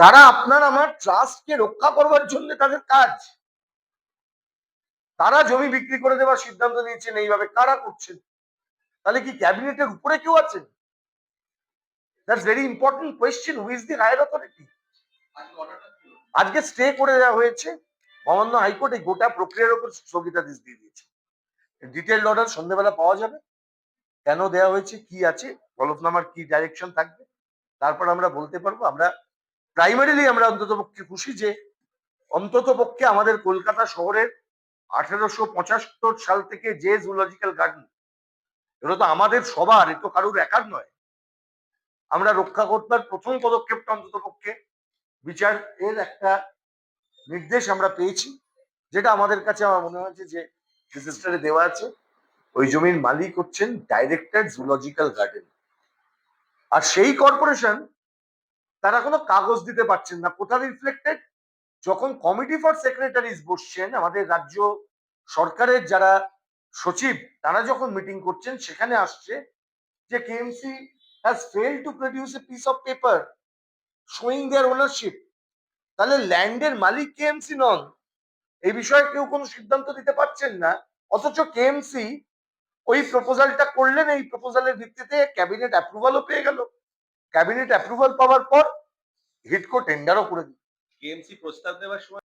তারা আপনার আমার ট্রাস্টকে রক্ষা করবার জন্য তাদের কাজ। তারা জমি বিক্রি করে দেওয়ার সিদ্ধান্ত নিয়েছেন, এইভাবে কারা করছেন? তাহলে কি ক্যাবিনেটের উপরে কেউ আছেন? আজকে স্টে করে দেওয়া হয়েছে। মহামান্য হাইকোর্ট এই গোটা প্রক্রিয়ার উপর স্থগিতাদেশ দিয়ে দিয়েছে। ডিটেল অর্ডার সন্ধ্যেবেলা পাওয়া যাবে। কেন দেওয়া হয়েছে, কি আছে হলফনামার কি ডাইরেকশন থাকবে, তারপর আমরা বলতে পারব। আমরা প্রাইমারিলি আমরা অন্তত পক্ষে খুশি যে অন্তত পক্ষে আমাদের কলকাতা শহরের আঠেরোশো পঁচাত্তর সাল থেকে যে জুলজিক্যাল গার্ডেন এটা তো আমাদের সবার, এ তো কারুর একার নয়। আমরা রক্ষা করবার প্রথম পদক্ষেপটা অন্তত পক্ষে বিচার এর একটা নির্দেশ আমরা পেয়েছি, যেটা আমাদের কাছে আমার মনে হয়েছে যে রেজিস্টারে দেওয়া আছে। ওই জমির মালিক হচ্ছেন ডাইরেক্টর জুলজিক্যাল গার্ডেন আর সেই কর্পোরেশন তারা কোনো কাগজ দিতে পারছেন না। কোথা রিফ্লেক্টেড যখন কমিটি ফর সেক্রেটারিজ বসছেন, আমাদের রাজ্য সরকারের যারা সচিব, তারা যখন মিটিং করছেন, সেখানে আসছে যে KMC has fail to produce a piece of paper showing their ownership তাহলে ল্যান্ডের মালিক কেএমসি নন। এই বিষয়ে কেউ কোনো সিদ্ধান্ত দিতে পারছেন না। অথচ কেএমসি ওই প্রপোজালটা করলেন, এই প্রপোজালের ভিত্তিতে ক্যাবিনেট অ্যাপ্রুভালও পেয়ে গেল। ক্যাবিনেট অ্যাপ্রুভাল পাওয়ার পর হিটকো টেন্ডারও করে দিল কেএমসি প্রস্তাব দেওয়ার সময়